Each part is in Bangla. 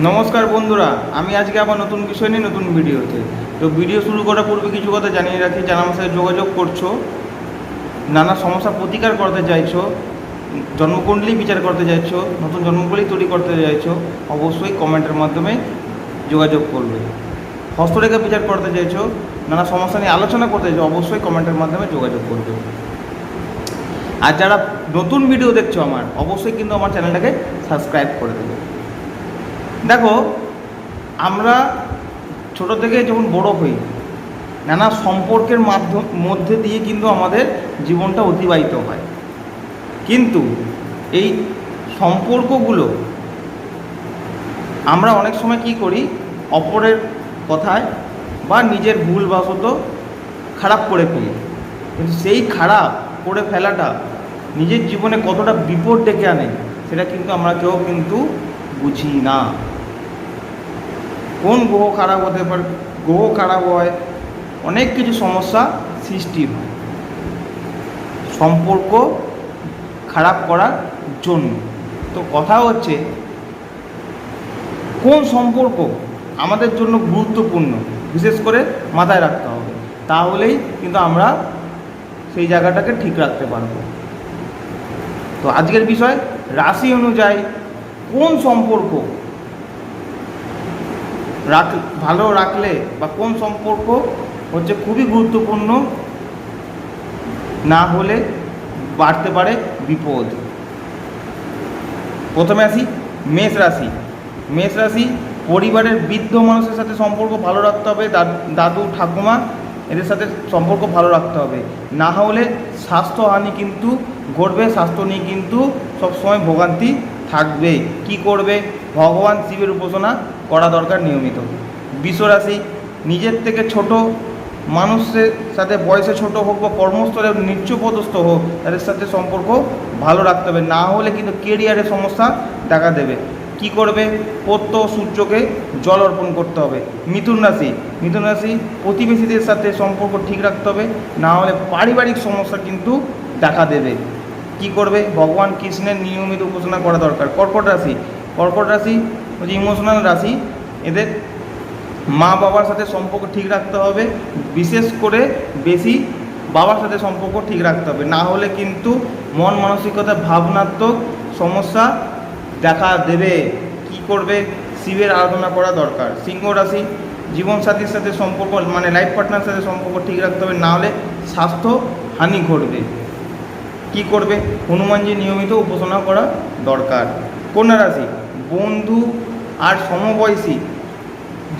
নমস্কার বন্ধুরা, আমি আজকে আবার নতুন বিষয় নিয়ে নতুন ভিডিওতে। তো ভিডিও শুরু করার পূর্বে কিছু কথা জানিয়ে রাখি, যারা আমার সাথে যোগাযোগ করছ, নানা সমস্যা প্রতিকার করতে চাইছো, জন্মকুণ্ডলী বিচার করতে চাইছো, নতুন জন্মকুণ্ডলী তৈরি করতে চাইছো, অবশ্যই কমেন্টের মাধ্যমে যোগাযোগ করবে। হস্তরেখা বিচার করতে চাইছো, নানা সমস্যা নিয়ে আলোচনা করতে চাইছো, অবশ্যই কমেন্টের মাধ্যমে যোগাযোগ করবে। আর যারা নতুন ভিডিও দেখছ আমার, অবশ্যই কিন্তু আমার চ্যানেলটাকে সাবস্ক্রাইব করে দেবে। দেখো, আমরা ছোট থেকে যখন বড় হই, নানা সম্পর্কের মাধ্যম, মধ্যে দিয়ে কিন্তু আমাদের জীবনটা অতিবাহিত হয়। কিন্তু এই সম্পর্কগুলো, আমরা অনেক সময় কি করি, অপরের কথায় বা নিজের ভুলবশত খারাপ করে ফেলি। কিন্তু সেই খারাপ করে ফেলাটা নিজের জীবনে কতটা বিপদ ডেকে আনে, সেটা কিন্তু আমরা কেউ কিন্তু বুঝি না। কোন গ্রহ খারাপ হতে পারে, গ্রহ খারাপ হয়, অনেক কিছু সমস্যা সৃষ্টি হয়। সম্পর্ক খারাপ করার জন্য। তো কথা হচ্ছে, কোন সম্পর্ক আমাদের জন্য গুরুত্বপূর্ণ? বিশেষ করে মাথায় রাখতে হবে। তাহলেই কিন্তু আমরা সেই জায়গাটাকে ঠিক রাখতে পারব। তো আজকের বিষয়, রাশি অনুযায়ী কোন সম্পর্ক রাখ, ভালো রাখলে বা কোন সম্পর্ক হচ্ছে খুবই গুরুত্বপূর্ণ, না হলে বাড়তে পারে বিপদ। প্রথমে আসি, মেষ রাশি। মেষ রাশি পরিবারের বৃদ্ধ মানুষের সাথে সম্পর্ক ভালো রাখতে হবে দাদ- ঠাকুমা এদের সাথে সম্পর্ক ভালো রাখতে হবে। না হলে স্বাস্থ্যহানি কিন্তু ঘটবে, স্বাস্থ্য নিয়ে কিন্তু সবসময় ভোগান্তি থাকবে, কি করবে? ভগবান শিবের উপাসনা করা দরকার নিয়মিত। বিশ্বরাশি নিজের থেকে ছোট, মানুষের সাথে বয়সে ছোট হোক বা কর্মস্থলে নিচ্চপদস্থ হোক, তাদের সাথে সম্পর্ক ভালো রাখতে হবে। না হলে কিন্তু কেরিয়ারের সমস্যা দেখা দেবে। কি করবে? প্রত্যহ সূর্যকে জল অর্পণ করতে হবে। মিথুন রাশি মিথুন রাশি প্রতিবেশীদের সাথে সম্পর্ক ঠিক রাখতে হবে। না হলে পারিবারিক সমস্যা কিন্তু দেখা দেবে। কি করবে? ভগবান কৃষ্ণের নিয়মিত উপাসনা করা দরকার। কর্কট রাশি। কর্কট রাশি হচ্ছে ইমোশনাল রাশি। এদের মা বাবার সাথে সম্পর্ক ঠিক রাখতে হবে। বিশেষ করে বেশি বাবার সাথে সম্পর্ক ঠিক রাখতে হবে। না হলে কিন্তু মন মানসিকতা ভাবনাত্মক সমস্যা দেখা দেবে। কি করবে? শিবের আরাধনা করা দরকার। সিংহ রাশি, জীবনসাথীর সাথে সম্পর্ক মানে লাইফ পার্টনার সাথে সম্পর্ক ঠিক রাখতে হবে। না হলে স্বাস্থ্য হানি ঘটবে। কি করবে? হনুমানজি নিয়মিত উপাসনা করা দরকার। কন্যা রাশি, বন্ধু আর সমবয়সী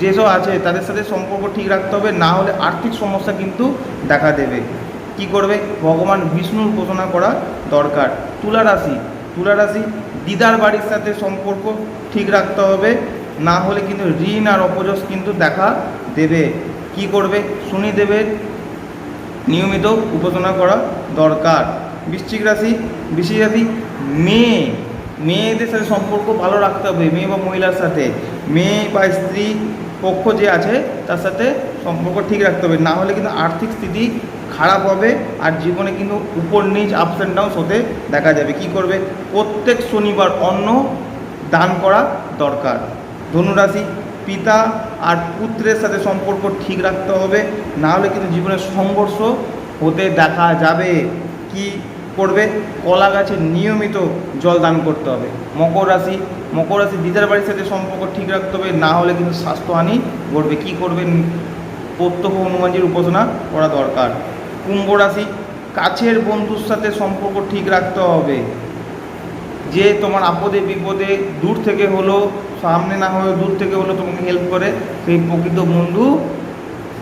যেসব আছে, তাদের সাথে সম্পর্ক ঠিক রাখতে হবে, না হলে আর্থিক সমস্যা কিন্তু দেখা দেবে। কি করবে? ভগবান বিষ্ণুর উপাসনা করা দরকার। তুলা রাশি তুলা রাশি, দিদার বাড়ির সাথে সম্পর্ক ঠিক রাখতে হবে, না হলে কিন্তু ঋণ আর অপযশ কিন্তু দেখা দেবে। কি করবে? শনিদেবের নিয়মিত উপাসনা করা দরকার। বৃশ্চিক রাশি বৃশ্চিক রাশি, মেয়ে। মেয়েদের সাথে সম্পর্ক ভালো রাখতে হবে, মেয়ে বা মহিলার সাথে। মেয়ে বা স্ত্রী পক্ষ যে আছে, তার সাথে সম্পর্ক ঠিক রাখতে হবে। না হলে কিন্তু আর্থিক স্থিতি খারাপ হবে আর জীবনে কিন্তু উপর নিচ আপস অ্যান্ড ডাউন হতে দেখা যাবে। কি করবে? প্রত্যেক শনিবার অন্ন দান করা দরকার। ধনুরাশি, পিতা আর পুত্রের সাথে সম্পর্ক ঠিক রাখতে হবে। না হলে কিন্তু জীবনে সংঘর্ষ হতে দেখা যাবে। কি করবে? কলা গাছে নিয়মিত জল দান করতে হবে। মকর রাশি মকর রাশি দিদার বাড়ির সাথে সম্পর্ক ঠিক রাখতে হবে, না হলে কিন্তু স্বাস্থ্যহানি ঘটবে। কী করবে প্রত্যক্ষ হনুমানজির উপাসনা করা দরকার। কুম্ভ রাশি, কাছের বন্ধুর সাথে সম্পর্ক ঠিক রাখতে হবে। যে তোমার আপদে বিপদে দূর থেকে হলো, সামনে না হয়ে দূর থেকে হলো তোমাকে হেল্প করে, সেই প্রকৃত বন্ধু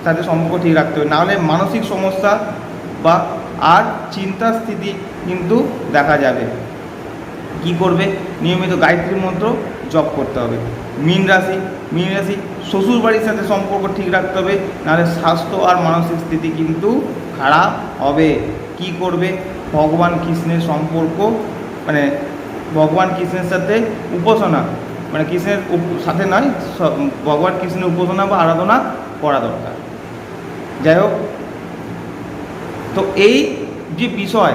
তাদের সম্পর্ক ঠিক রাখতে হবে। নাহলে মানসিক সমস্যা বা আর চিন্তার স্থিতি কিন্তু দেখা যাবে। কি করবে? নিয়মিত গায়ত্রী মন্ত্র জপ করতে হবে। মীন রাশি মীন রাশি শ্বশুর সাথে সম্পর্ক ঠিক রাখতে হবে, নাহলে স্বাস্থ্য আর মানসিক স্থিতি কিন্তু খারাপ হবে। কি করবে? ভগবান কৃষ্ণের সম্পর্ক মানে ভগবান কৃষ্ণের সাথে উপাসনা মানে কৃষ্ণের সাথে নয় ভগবান কৃষ্ণের উপাসনা বা আরাধনা করা দরকার। যাই হোক তো এই যে বিষয়,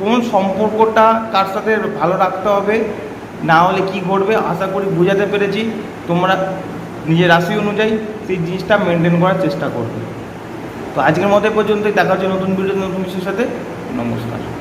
কোন সম্পর্কটা কার সাথে ভালো রাখতে হবে, না হলে কি ঘটবে, আশা করি বোঝাতে পেরেছি। তোমরা নিজের রাশি অনুযায়ী সেই জিনিসটা মেনটেন করার চেষ্টা করবে। তো আজকের মতো পর্যন্তই। দেখা হচ্ছে নতুন ভিডিও নতুন বিষয়ের সাথে। নমস্কার।